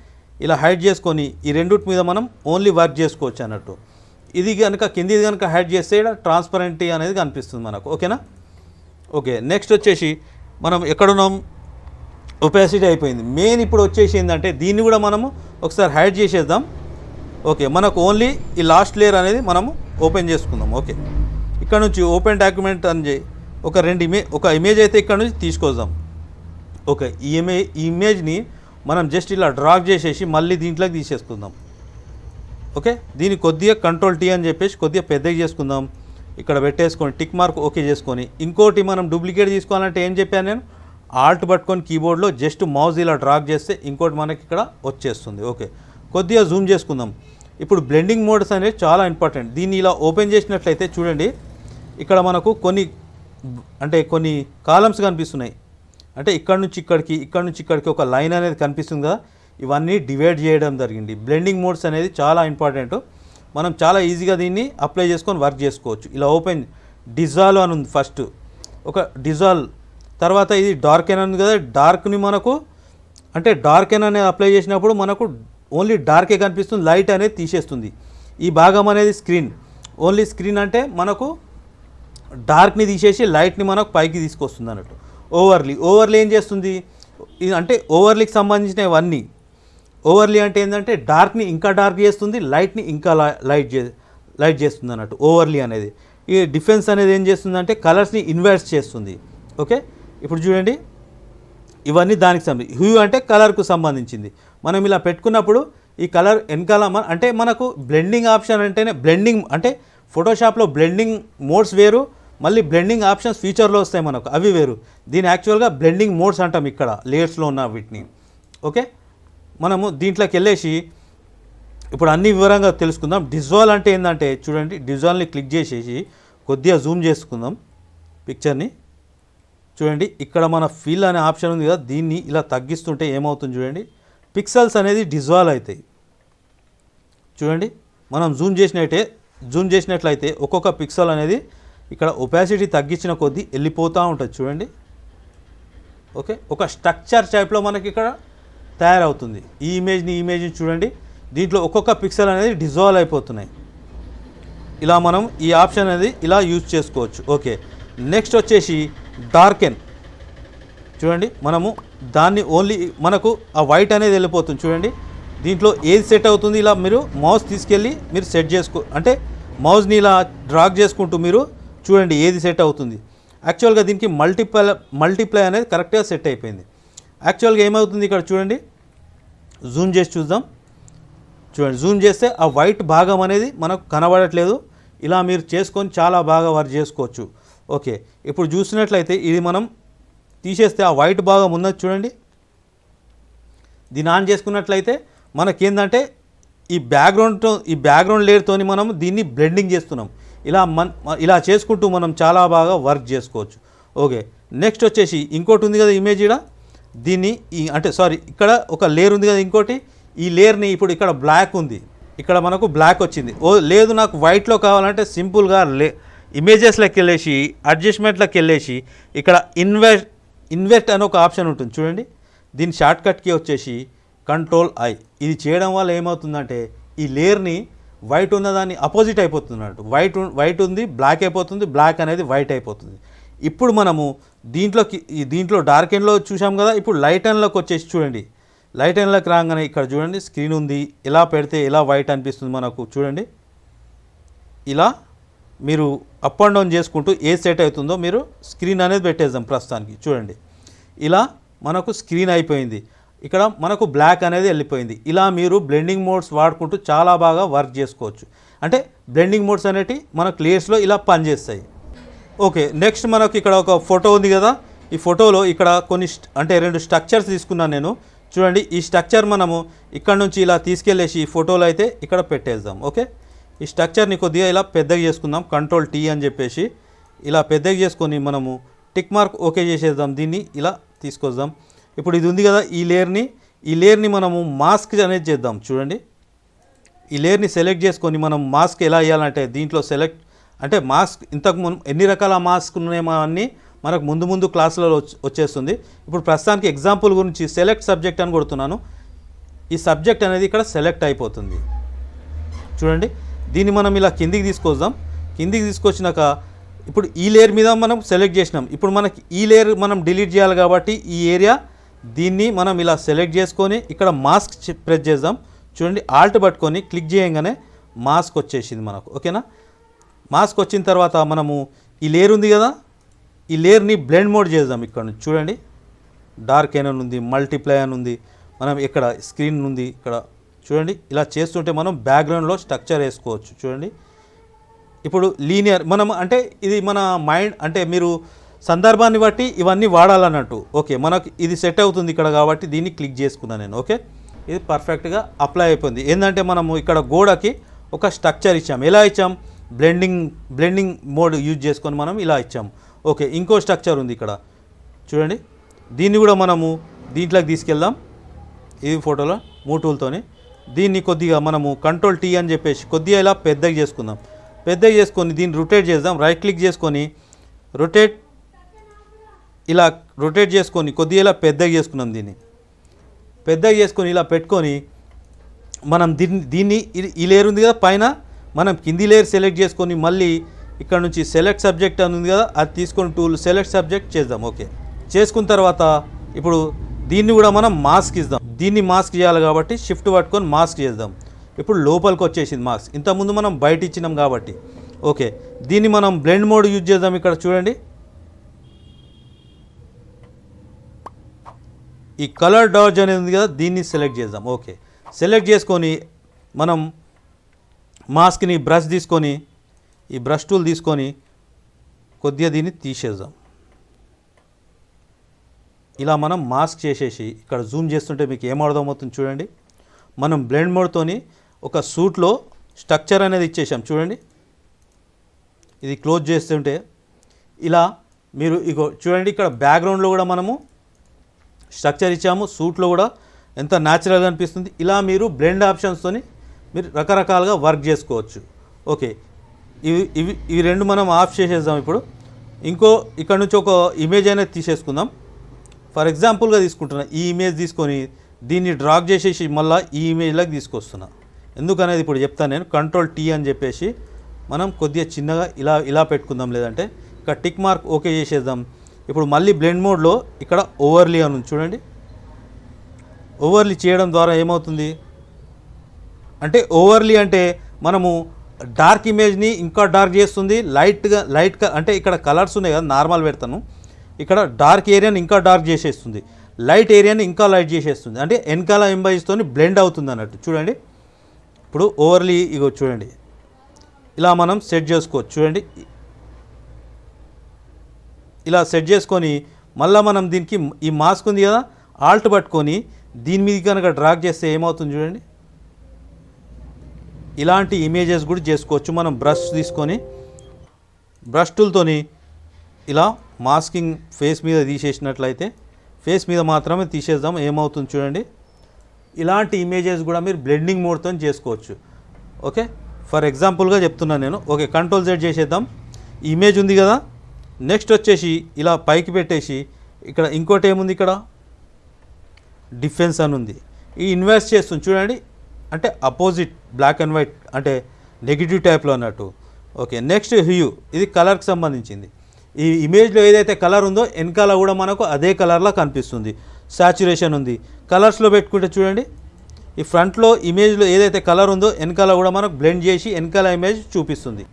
[SPEAKER 1] ఇలా హైడ్ చేసుకొని ఈ రెండింటి మీద మనం ఓన్లీ వర్క్ చేసుకోవచ్చు అన్నట్టు. ఇది కనుక కిందిది కనుక హైడ్ చేస్తే ట్రాన్స్పరెంటీ అనేది కనిపిస్తుంది మనకు. ఓకేనా ఓకే నెక్స్ట్ వచ్చేసి మనం ఎక్కడున్నాం? ఒపాసిటీ అయిపోయింది. మెయిన్ ఇప్పుడు వచ్చేసి ఏంటంటే దీన్ని కూడా మనము ఒకసారి హైడ్ చేసేద్దాం. ఓకే మనకు ఓన్లీ ఈ లాస్ట్ లేయర్ అనేది మనము ఓపెన్ చేసుకుందాం. ఓకే ఇక్కడ నుంచి ఓపెన్ డాక్యుమెంట్ అని చేయి ఒక రెండు ఇమే ఒక ఇమేజ్ అయితే ఇక్కడ నుంచి తీసుకొద్దాం. ఓకే ఈ ఇమే ఈ ఇమేజ్ని మనం జస్ట్ ఇలా డ్రాగ్ చేసేసి మళ్ళీ దీంట్లోకి తీసేసుకుందాం. ఓకే దీన్ని కొద్దిగా కంట్రోల్ టీ అని చెప్పేసి కొద్దిగా పెద్దగా చేసుకుందాం. ఇక్కడ పెట్టేసుకొని టిక్ మార్క్ ఓకే చేసుకొని. ఇంకోటి మనం డూప్లికేట్ తీసుకోవాలంటే ఏం చెప్పాను నేను? ఆల్ట్ పట్టుకొని కీబోర్డ్లో జస్ట్ మౌజ్ ఇలా డ్రాగ్ చేస్తే ఇంకోటి మనకి ఇక్కడ వచ్చేస్తుంది. ఓకే కొద్దిగా జూమ్ చేసుకుందాం. ఇప్పుడు బ్లెండింగ్ మోడ్స్ అనేది చాలా ఇంపార్టెంట్ దీన్ని ఇలా ఓపెన్ చేసినట్లయితే చూడండి. ఇక్కడ మనకు కొన్ని అంటే కొన్ని కాలమ్స్ కనిపిస్తున్నాయి. అంటే ఇక్కడ నుంచి ఇక్కడికి ఇక్కడ నుంచి ఇక్కడికి ఒక లైన్ అనేది కనిపిస్తుంది కదా. ఇవన్నీ డివైడ్ చేయడం జరిగింది. బ్లెండింగ్ మోడ్స్ అనేది చాలా ఇంపార్టెంట్ మనం చాలా ఈజీగా దీన్ని అప్లై చేసుకొని వర్క్ చేసుకోవచ్చు. ఇలా ఓపెన్ డిజాల్వ్ అని ఉంది ఫస్ట్ ఒక డిజాల్వ్ తర్వాత ఇది డార్క్ ఎన్ ఉంది కదా. డార్క్ని మనకు అంటే డార్క్ ఎన్ అనేది అప్లై చేసినప్పుడు మనకు ఓన్లీ డార్కే కనిపిస్తుంది. లైట్ అనేది తీసేస్తుంది. ఈ భాగం అనేది స్క్రీన్ ఓన్లీ స్క్రీన్ అంటే మనకు డార్క్ని తీసేసి లైట్ని మనకు పైకి తీసుకొస్తుంది అన్నట్టు. ఓవర్లీ ఓవర్లీ ఏం చేస్తుంది? ఇది అంటే ఓవర్లీకి సంబంధించినవన్నీ. ఓవర్లీ అంటే ఏంటంటే డార్క్ని ఇంకా డార్క్ చేస్తుంది లైట్ని ఇంకా లైట్ చే లైట్ చేస్తుంది అన్నట్టు. ఓవర్లీ అనేది. ఈ డిఫెన్స్ అనేది ఏం చేస్తుంది అంటే కలర్స్ని ఇన్వర్స్ చేస్తుంది. ఓకే? ఇప్పుడు చూడండి. ఇవన్నీ దానికి సంబంధించి హ్యూ అంటే కలర్కు సంబంధించింది. మనం ఇలా పెట్టుకున్నప్పుడు ఈ కలర్ వెనకాల మన- అంటే మనకు బ్లెండింగ్ ఆప్షన్ అంటేనే బ్లెండింగ్ అంటే ఫోటోషాప్లో బ్లెండింగ్ మోడ్స్ వేరు మళ్ళీ బ్లెండింగ్ ఆప్షన్స్ ఫ్యూచర్లో వస్తాయి మనకు. అవి వేరు. దీని యాక్చువల్గా బ్లెండింగ్ మోడ్స్ అంటాం ఇక్కడ లేయర్స్లో ఉన్న వీటిని. ఓకే? మనము దీంట్లోకి వెళ్ళేసి ఇప్పుడు అన్ని వివరంగా తెలుసుకుందాం. డిజాల్ అంటే ఏంటంటే చూడండి డిజాల్ని క్లిక్ చేసేసి కొద్దిగా జూమ్ చేసుకుందాం పిక్చర్ని చూడండి ఇక్కడ మన ఫీల్ అనే ఆప్షన్ ఉంది కదా దీన్ని ఇలా తగ్గిస్తుంటే ఏమవుతుంది చూడండి? పిక్సెల్స్ అనేది డిజాల్వ్ అవుతాయి. చూడండి మనం జూమ్ చేసినట్టే జూమ్ చేసినట్లయితే ఒక్కొక్క పిక్సెల్ అనేది ఇక్కడ ఒపాసిటీ తగ్గించిన కొద్దీ వెళ్ళిపోతూ ఉంటుంది. చూడండి. ఓకే? ఒక స్ట్రక్చర్ టైప్లో మనకి ఇక్కడ తయారవుతుంది. ఈ ఇమేజ్ని ఈ ఇమేజ్ని చూడండి. దీంట్లో ఒక్కొక్క పిక్సెల్ అనేది డిజాల్వ్ అయిపోతున్నాయి. ఇలా మనం ఈ ఆప్షన్ అనేది ఇలా యూజ్ చేసుకోవచ్చు. ఓకే? నెక్స్ట్ వచ్చేసి డార్కెన్ చూడండి. మనము దాన్ని ఓన్లీ మనకు ఆ వైట్ అనేది వెళ్ళిపోతుంది. చూడండి. దీంట్లో ఏది సెట్ అవుతుంది? ఇలా మీరు మౌస్ తీసుకెళ్ళి మీరు సెట్ చేసుకో అంటే మౌస్ని ఇలా డ్రాగ్ చేసుకుంటూ మీరు చూడండి ఏది సెట్ అవుతుంది? యాక్చువల్గా దీనికి మల్టిప్లై మల్టిప్లై అనేది కరెక్ట్గా సెట్ అయిపోయింది. యాక్చువల్గా ఏమవుతుంది ఇక్కడ చూడండి? జూమ్ చేసి చూద్దాం. చూడండి జూమ్ చేస్తే ఆ వైట్ భాగం అనేది మనకు కనబడట్లేదు. ఇలా మీరు చేసుకొని చాలా బాగా వర్క్ చేసుకోవచ్చు. ఓకే ఇప్పుడు చూసినట్లయితే ఇది మనం తీసేస్తే ఆ వైట్ భాగం ఉన్నది చూడండి. దీన్ని ఆన్ చేసుకున్నట్లయితే మనకేందంటే ఈ బ్యాక్గ్రౌండ్తో ఈ బ్యాక్గ్రౌండ్ లేయర్తోని మనం దీన్ని బ్లెండింగ్ చేస్తున్నాం. ఇలా మన్ ఇలా చేసుకుంటూ మనం చాలా బాగా వర్క్ చేసుకోవచ్చు. ఓకే. నెక్స్ట్ వచ్చేసి ఇంకోటి ఉంది కదా ఇమేజ్ ఇక్కడ దీన్ని ఈ అంటే సారీ ఇక్కడ ఒక లేయర్ ఉంది కదా ఇంకోటి? ఈ లేయర్ని ఇప్పుడు ఇక్కడ బ్లాక్ ఉంది. ఇక్కడ మనకు బ్లాక్ వచ్చింది. ఓ లేదు నాకు వైట్లో కావాలంటే సింపుల్గా లే ఇమేజెస్లోకి వెళ్ళేసి అడ్జస్ట్మెంట్లోకి వెళ్ళేసి ఇక్కడ ఇన్వెస్ట్ ఇన్వెస్ట్ అని ఒక ఆప్షన్ ఉంటుంది. చూడండి. దీని షార్ట్కట్కి వచ్చేసి కంట్రోల్ ఐ. ఇది చేయడం వల్ల ఏమవుతుందంటే ఈ లేయర్ని వైట్ ఉన్నదాన్ని అపోజిట్ అయిపోతున్నట్టు. వైట్ వైట్ ఉంది బ్లాక్ అయిపోతుంది బ్లాక్ అనేది వైట్ అయిపోతుంది. ఇప్పుడు మనము దీంట్లోకి దీంట్లో డార్క్ ఎండ్లో చూసాం కదా ఇప్పుడు లైట్ ఎండ్లోకి వచ్చేసి చూడండి. లైట్ ఎండ్లోకి రాగానే ఇక్కడ చూడండి స్క్రీన్ ఉంది ఇలా పెడితే ఎలా వైట్ అనిపిస్తుంది మనకు చూడండి. ఇలా మీరు అప్ అండ్ డౌన్ చేసుకుంటూ ఏ సెట్ అవుతుందో మీరు స్క్రీన్ అనేది పెట్టేద్దాం ప్రస్తుతానికి చూడండి. ఇలా మనకు స్క్రీన్ అయిపోయింది. ఇక్కడ మనకు బ్లాక్ అనేది వెళ్ళిపోయింది. ఇలా మీరు బ్లెండింగ్ మోడ్స్ వాడుకుంటూ చాలా బాగా వర్క్ చేసుకోవచ్చు. అంటే బ్లెండింగ్ మోడ్స్ అనేటివి మన క్లియర్స్లో ఇలా పనిచేస్తాయి. ఓకే నెక్స్ట్ మనకు ఇక్కడ ఒక ఫోటో ఉంది కదా. ఈ ఫోటోలో ఇక్కడ కొన్ని అంటే రెండు స్ట్రక్చర్స్ తీసుకున్నాను నేను. చూడండి ఈ స్ట్రక్చర్ మనము ఇక్కడ నుంచి ఇలా తీసుకెళ్ళేసి ఈ ఫోటోలో అయితే ఇక్కడ పెట్టేద్దాం. ఓకే ఈ స్ట్రక్చర్ని కొద్దిగా ఇలా పెద్దగా చేసుకుందాం. కంట్రోల్ టీ అని చెప్పేసి. ఇలా పెద్దగా చేసుకొని మనము టిక్ మార్క్ ఓకే చేసేద్దాం. దీన్ని ఇలా తీసుకొద్దాం. ఇప్పుడు ఇది ఉంది కదా ఈ లేయర్ని. ఈ లేయర్ని మనము మాస్క్ అనేది చేద్దాం. చూడండి. ఈ లేయర్ని సెలెక్ట్ చేసుకొని మనం మాస్క్ ఎలా వేయాలంటే దీంట్లో సెలెక్ట్ అంటే మాస్క్ ఇంతకు ముందు ఎన్ని రకాల మాస్క్ ఉన్నాయేమో అన్నీ మనకు ముందు ముందు క్లాసులలో వచ్చేస్తుంది. ఇప్పుడు ప్రస్తుతానికి ఎగ్జాంపుల్ గురించి సెలెక్ట్ సబ్జెక్ట్ అని కొడుతున్నాను. ఈ సబ్జెక్ట్ అనేది ఇక్కడ సెలెక్ట్ అయిపోతుంది. చూడండి. దీన్ని మనం ఇలా కిందికి తీసుకొద్దాం. కిందికి తీసుకొచ్చినాక ఇప్పుడు ఈ లేయర్ మీద మనం సెలెక్ట్ చేసినాం. ఇప్పుడు మనకి ఈ లేయర్ మనం డిలీట్ చేయాలి కాబట్టి ఈ ఏరియా దీన్ని మనం ఇలా సెలెక్ట్ చేసుకొని ఇక్కడ మాస్క్ ప్రెస్ చేద్దాం. చూడండి ఆల్ట్ పట్టుకొని క్లిక్ చేయగానే మాస్క్ వచ్చేసింది మనకు. ఓకేనా మాస్క్ వచ్చిన తర్వాత మనము ఈ లేయర్ ఉంది కదా? ఈ లేయర్ని బ్లెండ్ మోడ్ చేద్దాం ఇక్కడ నుంచి. చూడండి. డార్క్ అని ఉంది మల్టీప్లై అని ఉంది. మనం ఇక్కడ స్క్రీన్ ఉంది ఇక్కడ. చూడండి ఇలా చేస్తుంటే మనం బ్యాక్గ్రౌండ్లో స్ట్రక్చర్ వేసుకోవచ్చు. చూడండి. ఇప్పుడు లీనియర్ మనం అంటే ఇది మన మైండ్ అంటే మీరు సందర్భాన్ని బట్టి ఇవన్నీ వాడాలన్నట్టు. ఓకే మనకు ఇది సెట్ అవుతుంది ఇక్కడ కాబట్టి దీన్ని క్లిక్ చేసుకున్నాను నేను. ఓకే ఇది పర్ఫెక్ట్గా అప్లై అయిపోయింది. ఏంటంటే మనము ఇక్కడ గోడకి ఒక స్ట్రక్చర్ ఇచ్చాం. ఎలా ఇచ్చాం? బ్లెండింగ్ బ్లెండింగ్ మోడ్ యూజ్ చేసుకొని మనం ఇలా ఇచ్చాం. ఓకే ఇంకో స్ట్రక్చర్ ఉంది ఇక్కడ. చూడండి దీన్ని కూడా మనము దీంట్లోకి తీసుకెళ్దాం. ఈ ఫోటోలో మూటూలతోని దీన్ని కొద్దిగా మనము కంట్రోల్ టీ అని చెప్పేసి కొద్దిగా ఇలా పెద్దగా చేసుకుందాం. పెద్దగా చేసుకొని దీన్ని రొటేట్ చేద్దాం. రైట్ క్లిక్ చేసుకొని రొటేట్ ఇలా రొటేట్ చేసుకొని కొద్దిగా ఇలా పెద్దగా చేసుకున్నాం దీన్ని. పెద్దగా చేసుకొని ఇలా పెట్టుకొని మనం దీన్ని దీన్ని ఈ లేయర్ ఉంది కదా పైన మనం కింది లేయర్ సెలెక్ట్ చేసుకొని మళ్ళీ ఇక్కడ నుంచి సెలెక్ట్ సబ్జెక్ట్ అని ఉంది కదా అది తీసుకొని టూల్ సెలెక్ట్ సబ్జెక్ట్ చేద్దాం ఓకే చేసుకున్న తర్వాత ఇప్పుడు దీన్ని కూడా మనం మాస్క్ ఇద్దాం. దీన్ని మాస్క్ చేయాలి కాబట్టి షిఫ్ట్ పట్టుకొని మాస్క్ చేద్దాం. ఇప్పుడు లోపలికి వచ్చేసింది మాస్క్ ఇంతకుముందు మనం బయట ఇచ్చినాం కాబట్టి ఓకే దీన్ని మనం బ్లెండ్ మోడ్ యూజ్ చేద్దాం ఇక్కడ చూడండి. ఈ కలర్ డాజ్ అనేది ఉంది కదా దీన్ని సెలెక్ట్ చేద్దాం. ఓకే. సెలెక్ట్ చేసుకొని మనం మాస్క్ని బ్రష్ తీసుకొని ఈ బ్రష్ టూల్ తీసుకొని కొద్దిగా దీన్ని తీసేద్దాం. ఇలా మనం మాస్క్ చేసేసి ఇక్కడ జూమ్ చేస్తుంటే మీకు ఏం అర్థమవుతుంది చూడండి. మనం బ్లెండ్ మోడ్తోని ఒక సూట్లో స్ట్రక్చర్ అనేది ఇచ్చేసాం. చూడండి. ఇది క్లోజ్ చేస్తుంటే ఇలా మీరు ఇగో చూడండి ఇక్కడ బ్యాక్గ్రౌండ్లో కూడా మనము స్ట్రక్చర్ ఇచ్చాము సూట్లో కూడా ఎంత న్యాచురల్గా అనిపిస్తుంది. ఇలా మీరు బ్లెండ్ ఆప్షన్స్తోని మీరు రకరకాలుగా వర్క్ చేసుకోవచ్చు. ఓకే ఇవి ఇవి ఇవి రెండు మనం ఆఫ్ చేసేద్దాం ఇప్పుడు. ఇంకో ఇక్కడ నుంచి ఒక ఇమేజ్ అనేది తీసేసుకుందాం. ఫర్ ఎగ్జాంపుల్గా తీసుకుంటున్నా ఈ ఇమేజ్ తీసుకొని దీన్ని డ్రాగ్ చేసేసి మళ్ళీ ఈ ఇమేజ్లోకి తీసుకొస్తున్నా. ఎందుకనేది ఇప్పుడు చెప్తాను నేను. కంట్రోల్ టీ అని చెప్పేసి మనం కొద్దిగా చిన్నగా ఇలా ఇలా పెట్టుకుందాం. లేదంటే ఇక టిక్ మార్క్ ఓకే చేసేద్దాం. ఇప్పుడు మళ్ళీ బ్లెండ్ మోడ్లో ఇక్కడ ఓవర్లీ అని చూడండి. ఓవర్లీ చేయడం ద్వారా ఏమవుతుంది? అంటే ఓవర్లీ అంటే మనము డార్క్ ఇమేజ్ని ఇంకా డార్క్ చేస్తుంది. లైట్గా లైట్ అంటే ఇక్కడ కలర్స్ ఉన్నాయి కదా నార్మల్ పెడతాను. ఇక్కడ డార్క్ ఏరియాని ఇంకా డార్క్ చేసేస్తుంది. లైట్ ఏరియాని ఇంకా లైట్ చేసేస్తుంది. అంటే వెనకాల ఎంబైజ్తో బ్లెండ్ అవుతుంది అన్నట్టు. చూడండి. ఇప్పుడు ఓవర్లీ ఇగో చూడండి. ఇలా మనం సెట్ చేసుకోవచ్చు. చూడండి. ఇలా సెట్ చేసుకొని మళ్ళీ మనం దీనికి ఈ మాస్క్ ఉంది కదా ఆల్ట్ పట్టుకొని దీని మీద కనుక డ్రాగ్ చేస్తే ఏమవుతుంది చూడండి. ఇలాంటి ఇమేజెస్ కూడా చేసుకోవచ్చు. మనం బ్రష్ తీసుకొని బ్రష్ టూల్తోని ఇలా మాస్కింగ్ ఫేస్ మీద తీసేసినట్లయితే ఫేస్ మీద మాత్రమే తీసేద్దాం. ఏమవుతుంది చూడండి. ఇలాంటి ఇమేజెస్ కూడా మీరు బ్లెండింగ్ మోడ్తో చేసుకోవచ్చు. ఓకే ఫర్ ఎగ్జాంపుల్గా చెప్తున్నాను నేను. ఓకే కంట్రోల్ జెడ్ చేసేద్దాం. ఇమేజ్ ఉంది కదా. నెక్స్ట్ వచ్చేసి ఇలా పైకి పెట్టేసి ఇక్కడ ఇంకోటి ఏముంది ఇక్కడ? డిఫెన్స్ అని ఉంది ఈ ఇన్వెస్ట్ చేస్తుంది. చూడండి. అంటే అపోజిట్ బ్లాక్ అండ్ వైట్ అంటే నెగిటివ్ టైప్లో అన్నట్టు. ఓకే నెక్స్ట్ హ్యూ ఇది కలర్కి సంబంధించింది. ఈ ఇమేజ్లో ఏదైతే కలర్ ఉందో వెనకాల కూడా మనకు అదే కలర్లో కనిపిస్తుంది. సాచురేషన్ ఉంది. కలర్స్లో పెట్టుకుంటే చూడండి. ఈ ఫ్రంట్లో ఇమేజ్లో ఏదైతే కలర్ ఉందో వెనకాల కూడా మనకు బ్లెండ్ చేసి వెనకాల ఇమేజ్ చూపిస్తుంది.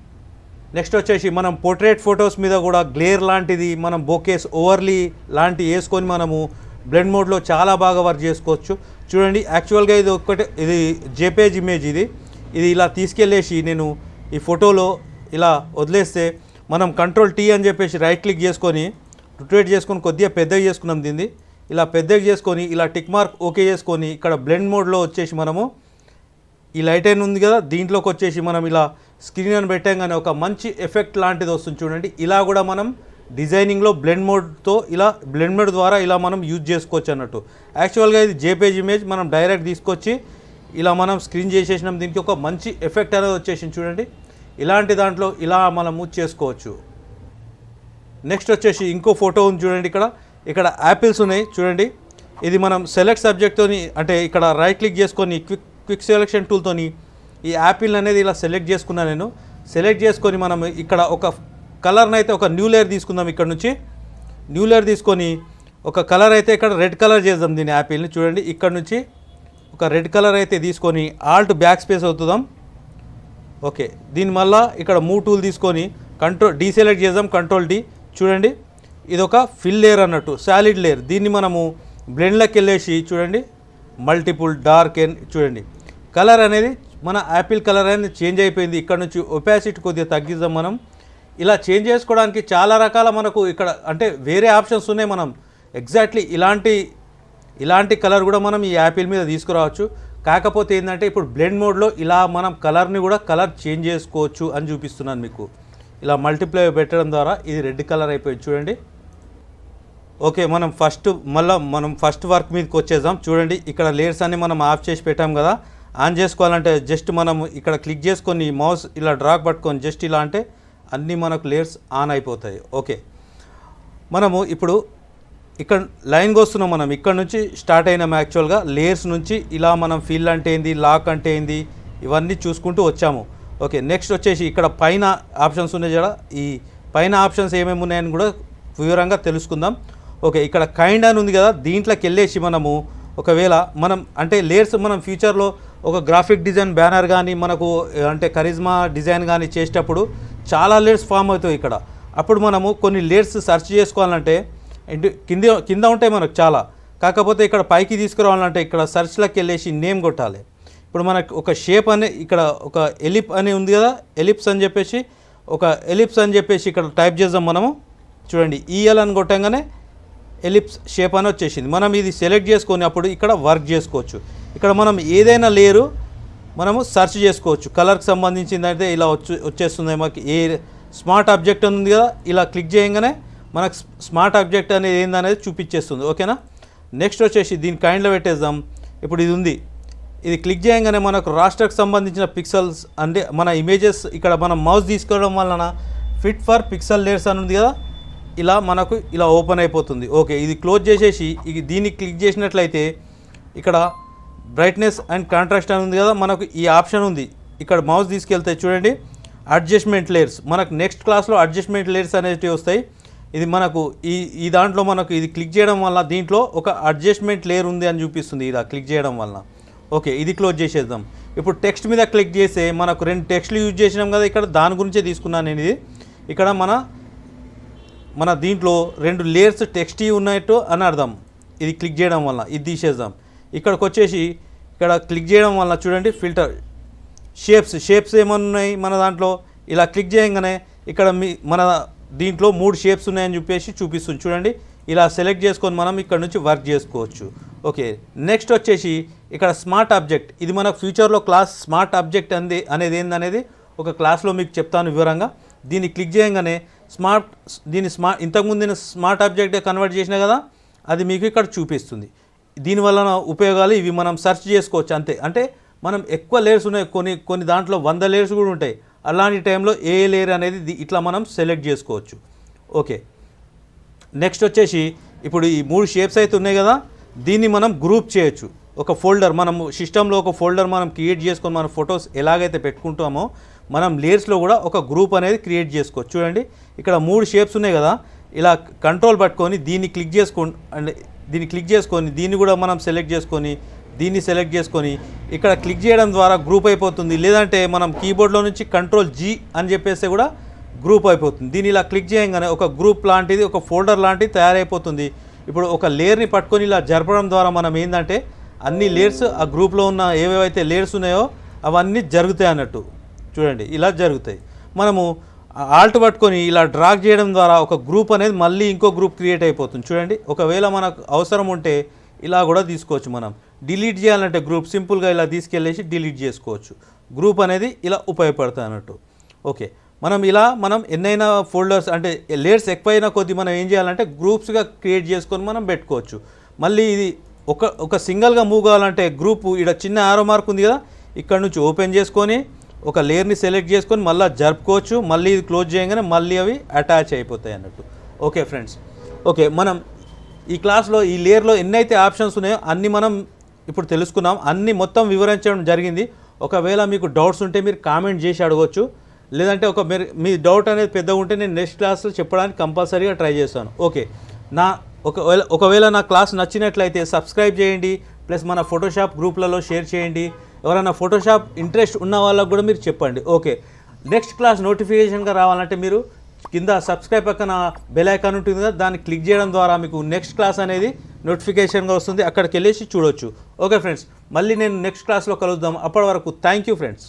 [SPEAKER 1] నెక్స్ట్ వచ్చేసి మనం పోర్ట్రేట్ ఫొటోస్ మీద కూడా గ్లేర్ లాంటిది మనం బొకేస్ ఓవర్లీ లాంటి వేసుకొని మనము బ్లెండ్ మోడ్లో చాలా బాగా వర్క్ చేసుకోవచ్చు. చూడండి యాక్చువల్గా ఇది ఒక్కటే ఇది జేపేజ్ ఇమేజ్ ఇది. ఇది ఇలా తీసుకెళ్ళేసి నేను ఈ ఫోటోలో ఇలా వదిలేస్తే మనం కంట్రోల్ టీ అని చెప్పేసి రైట్ క్లిక్ చేసుకొని రొటేట్ చేసుకొని కొద్దిగా పెద్దగా చేసుకున్నాం దీన్ని. ఇలా పెద్దగా చేసుకొని ఇలా టిక్ మార్క్ ఓకే చేసుకొని ఇక్కడ బ్లెండ్ మోడ్లో వచ్చేసి మనము ఈ లైట్ అయిన ఉంది కదా దీంట్లోకి వచ్చేసి మనం ఇలా స్క్రీన్ అని పెట్టాం కానీ ఒక మంచి ఎఫెక్ట్ లాంటిది వస్తుంది చూడండి. ఇలా కూడా మనం డిజైనింగ్లో బ్లెండ్ మోడ్తో ఇలా బ్లెండ్ మోడ్ ద్వారా ఇలా మనం యూజ్ చేసుకోవచ్చు అన్నట్టు. యాక్చువల్గా ఇది జేపేజ్ ఇమేజ్ మనం డైరెక్ట్ తీసుకొచ్చి ఇలా మనం స్క్రీన్ చేసేసినాం. దీనికి ఒక మంచి ఎఫెక్ట్ అనేది వచ్చేసింది చూడండి. ఇలాంటి దాంట్లో ఇలా మనము చేసుకోవచ్చు. నెక్స్ట్ వచ్చేసి ఇంకో ఫోటో ఉంది చూడండి ఇక్కడ. ఇక్కడ యాపిల్స్ ఉన్నాయి చూడండి. ఇది మనం సెలెక్ట్ సబ్జెక్ట్తోని అంటే ఇక్కడ రైట్ క్లిక్ చేసుకొని క్విక్ క్విక్ సెలెక్షన్ టూల్తోని ఈ యాపిల్ అనేది ఇలా సెలెక్ట్ చేసుకున్నా నేను. సెలెక్ట్ చేసుకొని మనం ఇక్కడ ఒక కలర్ని అయితే ఒక న్యూ లేయర్ తీసుకుందాం ఇక్కడ నుంచి. న్యూ లేయర్ తీసుకొని ఒక కలర్ అయితే ఇక్కడ రెడ్ కలర్ చేద్దాం దీని యాపిల్ని. చూడండి ఇక్కడ నుంచి ఒక రెడ్ కలర్ అయితే తీసుకొని ఆల్ట్ బ్యాక్ స్పేస్ అవుతుందాం. ఓకే దీని మళ్ళా ఇక్కడ మూవ్ టూల్ తీసుకొని కంట్రోల్ డీసెలెక్ట్ చేద్దాం కంట్రోల్ డి. చూడండి ఇది ఒక ఫిల్ లేయర్ అన్నట్టు సాలిడ్ లేయర్. దీన్ని మనము బ్లెండ్లోకి వెళ్ళేసి చూడండి మల్టిపుల్ డార్క్ అండ్ చూడండి. కలర్ అనేది మన యాపిల్ కలర్ అనేది చేంజ్ అయిపోయింది. ఇక్కడ నుంచి ఒపాసిటీ కొద్దిగా తగ్గిద్దాం మనం. ఇలా చేంజ్ చేసుకోవడానికి చాలా రకాల మనకు ఇక్కడ అంటే వేరే ఆప్షన్స్ ఉన్నాయి మనం. ఎగ్జాక్ట్లీ ఇలాంటి ఇలాంటి కలర్ కూడా మనం ఈ యాపిల్ మీద తీసుకురావచ్చు. కాకపోతే ఏంటంటే ఇప్పుడు బ్లెండ్ మోడ్లో ఇలా మనం కలర్ని కూడా కలర్ చేంజ్ చేసుకోవచ్చు అని చూపిస్తున్నాను మీకు. ఇలా మల్టిప్లై పెట్టడం ద్వారా ఇది రెడ్ కలర్ అయిపోయింది. చూడండి. ఓకే మనం ఫస్ట్ మళ్ళీ మనం ఫస్ట్ వర్క్ మీదకి వచ్చేద్దాం. చూడండి ఇక్కడ లేయర్స్ అన్ని మనం ఆఫ్ చేసి పెట్టాం కదా. ఆన్ చేసుకోవాలంటే జస్ట్ మనం ఇక్కడ క్లిక్ చేసుకొని మౌస్ ఇలా డ్రాగ్ పట్టుకొని జస్ట్ ఇలా అంటే అన్నీ మనకు లేయర్స్ ఆన్ అయిపోతాయి. ఓకే. మనము ఇప్పుడు ఇక్కడ లైన్కి వస్తున్నాం మనం. ఇక్కడ నుంచి స్టార్ట్ అయినాం యాక్చువల్గా. లేయర్స్ నుంచి ఇలా మనం ఫీల్ అంటే ఏంది? లాక్ అంటే ఏంది? ఇవన్నీ చూసుకుంటూ వచ్చాము. ఓకే. నెక్స్ట్ వచ్చేసి ఇక్కడ పైన ఆప్షన్స్ ఉన్నాయి కదా ఈ పైన ఆప్షన్స్ ఏమేమి ఉన్నాయని కూడా వివరంగా తెలుసుకుందాం. ఓకే. ఇక్కడ కైండ్ అని ఉంది కదా. దీంట్లోకి వెళ్ళేసి మనము ఒకవేళ మనం అంటే లేయర్స్ మనం ఫ్యూచర్లో ఒక గ్రాఫిక్ డిజైన్ బ్యానర్ కానీ మనకు అంటే కరిజ్మా డిజైన్ కానీ చేసేటప్పుడు చాలా లేయర్స్ ఫామ్ అవుతాయి ఇక్కడ. అప్పుడు మనము కొన్ని లేయర్స్ సెర్చ్ చేసుకోవాలంటే కింద కింద ఉంటాయి మనకు చాలా. కాకపోతే ఇక్కడ పైకి తీసుకురావాలంటే ఇక్కడ సెర్చ్లోకి వెళ్ళేసి నేమ్ కొట్టాలి. ఇప్పుడు మనకు ఒక షేప్ అనే ఇక్కడ ఒక ఎలిప్ అని ఉంది కదా ఎలిప్స్ అని చెప్పేసి ఒక ఎలిప్స్ అని చెప్పేసి ఇక్కడ టైప్ చేద్దాం మనము. చూడండి ఈఎల్ అని కొట్టంగానే ఎలిప్స్ షేప్ అని వచ్చేసింది. మనం ఇది సెలెక్ట్ చేసుకొని అప్పుడు ఇక్కడ వర్క్ చేసుకోవచ్చు. ఇక్కడ మనం ఏదైనా లేరు మనము సెర్చ్ చేసుకోవచ్చు. కలర్కి సంబంధించింది అయితే ఇలా వచ్చి వచ్చేస్తుంది మాకు. ఏ స్మార్ట్ ఆబ్జెక్ట్ అని ఉంది కదా ఇలా క్లిక్ చేయగానే మనకు స్మార్ట్ ఆబ్జెక్ట్ అనేది ఏందనేది చూపించేస్తుంది ఓకేనా? నెక్స్ట్ వచ్చేసి దీని కైండ్లో పెట్టేద్దాం. ఇప్పుడు ఇది ఉంది. ఇది క్లిక్ చేయగానే మనకు రాష్ట్రకు సంబంధించిన పిక్సెల్స్ అంటే మన ఇమేజెస్ ఇక్కడ మనం మౌస్ తీసుకోవడం వలన ఫిట్ ఫర్ పిక్సెల్ లేయర్స్ అని ఉంది కదా ఇలా మనకు ఇలా ఓపెన్ అయిపోతుంది. ఓకే ఇది క్లోజ్ చేసేసి ఇది దీన్ని క్లిక్ చేసినట్లయితే ఇక్కడ బ్రైట్నెస్ అండ్ కాంట్రాస్ట్ అని ఉంది కదా మనకు ఈ ఆప్షన్ ఉంది. ఇక్కడ మౌస్ తీసుకెళ్తే చూడండి అడ్జస్ట్మెంట్ లేయర్స్. మనకు నెక్స్ట్ క్లాస్లో అడ్జస్ట్మెంట్ లేయర్స్ అనేటివి వస్తాయి. ఇది మనకు ఈ ఈ దాంట్లో మనకు ఇది క్లిక్ చేయడం వల్ల దీంట్లో ఒక అడ్జస్ట్మెంట్ లేయర్ ఉంది అని చూపిస్తుంది ఇలా క్లిక్ చేయడం వలన ఓకే ఇది క్లోజ్ చేసేద్దాం. ఇప్పుడు టెక్స్ట్ మీద క్లిక్ చేస్తే మనకు రెండు టెక్స్ట్లు యూజ్ చేసినాం కదా ఇక్కడ దాని గురించే తీసుకున్నాను నేను ఇది. ఇక్కడ మన మన దీంట్లో రెండు లేయర్స్ టెక్స్ట్ ఉన్నట్టు అని అర్థం. ఇది క్లిక్ చేయడం వల్ల ఇది తీసేద్దాం. ఇక్కడికి వచ్చేసి ఇక్కడ క్లిక్ చేయడం వల్ల చూడండి ఫిల్టర్. షేప్స్ షేప్స్ ఏమన్నాయి మన దాంట్లో? ఇలా క్లిక్ చేయగానే ఇక్కడ మీ మన దీంట్లో మూడు షేప్స్ ఉన్నాయని చెప్పేసి చూపిస్తుంది. చూడండి ఇలా సెలెక్ట్ చేసుకొని మనం ఇక్కడ నుంచి వర్క్ చేసుకోవచ్చు. ఓకే నెక్స్ట్ వచ్చేసి ఇక్కడ స్మార్ట్ ఆబ్జెక్ట్. ఇది మన ఫ్యూచర్లో క్లాస్ స్మార్ట్ ఆబ్జెక్ట్ అంది అనేది ఏందనేది ఒక క్లాస్లో మీకు చెప్తాను వివరంగా. దీన్ని క్లిక్ చేయగానే స్మార్ట్ దీన్ని స్మార్ట్ ఇంతకుముందు నేను స్మార్ట్ ఆబ్జెక్ట్ కన్వర్ట్ చేసిన కదా అది మీకు ఇక్కడ చూపిస్తుంది. దీనివలన ఉపయోగాలు ఇవి మనం సెర్చ్ చేసుకోవచ్చు అంతే. అంటే మనం ఎక్కువ లేయర్స్ ఉన్నాయి కొన్ని కొన్ని దాంట్లో వంద లేయర్స్ కూడా ఉంటాయి. అలాంటి టైంలో ఏ లేయర్ అనేది ఇట్లా మనం సెలెక్ట్ చేసుకోవచ్చు. ఓకే. నెక్స్ట్ వచ్చేసి ఇప్పుడు ఈ మూడు షేప్స్ అయితే ఉన్నాయి కదా దీన్ని మనం గ్రూప్ చేయొచ్చు. ఒక ఫోల్డర్ మనం సిస్టంలో ఒక ఫోల్డర్ మనం క్రియేట్ చేసుకొని మన ఫొటోస్ ఎలాగైతే పెట్టుకుంటామో మనం లేయర్స్లో కూడా ఒక గ్రూప్ అనేది క్రియేట్ చేసుకోవచ్చు. చూడండి ఇక్కడ మూడు షేప్స్ ఉన్నాయి కదా ఇలా కంట్రోల్ పట్టుకొని దీన్ని క్లిక్ చేసుకోండి దీన్ని క్లిక్ చేసుకొని దీన్ని కూడా మనం సెలెక్ట్ చేసుకొని దీన్ని సెలెక్ట్ చేసుకొని ఇక్కడ క్లిక్ చేయడం ద్వారా గ్రూప్ అయిపోతుంది. లేదంటే మనం కీబోర్డ్లో నుంచి కంట్రోల్ జీ అని చెప్పేస్తే కూడా గ్రూప్ అయిపోతుంది. దీన్ని ఇలా క్లిక్ చేయగానే ఒక గ్రూప్ లాంటిది ఒక ఫోల్డర్ లాంటిది తయారైపోతుంది. ఇప్పుడు ఒక లేయర్ని పట్టుకొని ఇలా జరపడం ద్వారా మనం ఏంటంటే అన్ని లేయర్స్ ఆ గ్రూప్లో ఉన్న ఏవేవైతే లేయర్స్ ఉన్నాయో అవన్నీ జరుగుతాయి అన్నట్టు. చూడండి ఇలా జరుగుతాయి. మనము ఆల్ట్ పట్టుకొని ఇలా డ్రాగ్ చేయడం ద్వారా ఒక గ్రూప్ అనేది మళ్ళీ ఇంకో గ్రూప్ క్రియేట్ అయిపోతుంది. చూడండి ఒకవేళ మనకు అవసరం ఉంటే ఇలా కూడా తీసుకోవచ్చు మనం. డిలీట్ చేయాలంటే గ్రూప్ సింపుల్గా ఇలా తీసుకెళ్ళేసి డిలీట్ చేసుకోవచ్చు. గ్రూప్ అనేది ఇలా ఉపయోగపడుతుంది అన్నట్టు. ఓకే మనం ఇలా మనం ఎన్నైనా ఫోల్డర్స్ అంటే లేయర్స్ ఎక్కువైనా కొద్ది మనం ఏం చేయాలంటే గ్రూప్స్గా క్రియేట్ చేసుకొని మనం పెట్టుకోవచ్చు. మళ్ళీ ఇది ఒక ఒక సింగిల్గా మూవ్ కావాలంటే గ్రూప్ ఇక్కడ చిన్న ఆరో మార్క్ ఉంది కదా ఇక్కడ నుంచి ఓపెన్ చేసుకొని ఒక లేయర్ని సెలెక్ట్ చేసుకొని మళ్ళీ జరుపుకోవచ్చు మళ్ళీ ఇది క్లోజ్ చేయగానే మళ్ళీ అవి అటాచ్ అయిపోతాయి అన్నట్టు. Okay friends. ఓకే మనం ఈ క్లాస్లో ఈ లేయర్లో ఎన్నైతే ఆప్షన్స్ ఉన్నాయో అన్ని మనం ఇప్పుడు తెలుసుకున్నాం. అన్ని మొత్తం వివరించడం జరిగింది. ఒకవేళ మీకు డౌట్స్ ఉంటే మీరు కామెంట్ చేసి అడగవచ్చు లేదంటే ఒక మీరు మీ డౌట్ అనేది పెద్దగా ఉంటే నేను నెక్స్ట్ క్లాస్లో చెప్పడానికి కంపల్సరీగా ట్రై చేస్తాను. ఓకే నా ఒకవేళ ఒకవేళ నా క్లాస్ నచ్చినట్లయితే సబ్స్క్రైబ్ చేయండి. ప్లస్ మన ఫోటోషాప్ గ్రూప్లలో షేర్ చేయండి. ఎవరైనా ఫోటోషాప్ ఇంట్రెస్ట్ ఉన్న వాళ్ళకు కూడా మీరు చెప్పండి. ఓకే నెక్స్ట్ క్లాస్ నోటిఫికేషన్గా రావాలంటే మీరు కింద సబ్స్క్రైబ్ పక్కన బెల్ ఐకాన్ ఉంటుంది కదా దాన్ని క్లిక్ చేయడం ద్వారా మీకు నెక్స్ట్ క్లాస్ అనేది నోటిఫికేషన్గా వస్తుంది. అక్కడికి వెళ్ళేసి చూడొచ్చు. ఓకే ఫ్రెండ్స్ మళ్ళీ నేను నెక్స్ట్ క్లాస్లో కలుద్దాం. అప్పటి వరకు థ్యాంక్ యూ ఫ్రెండ్స్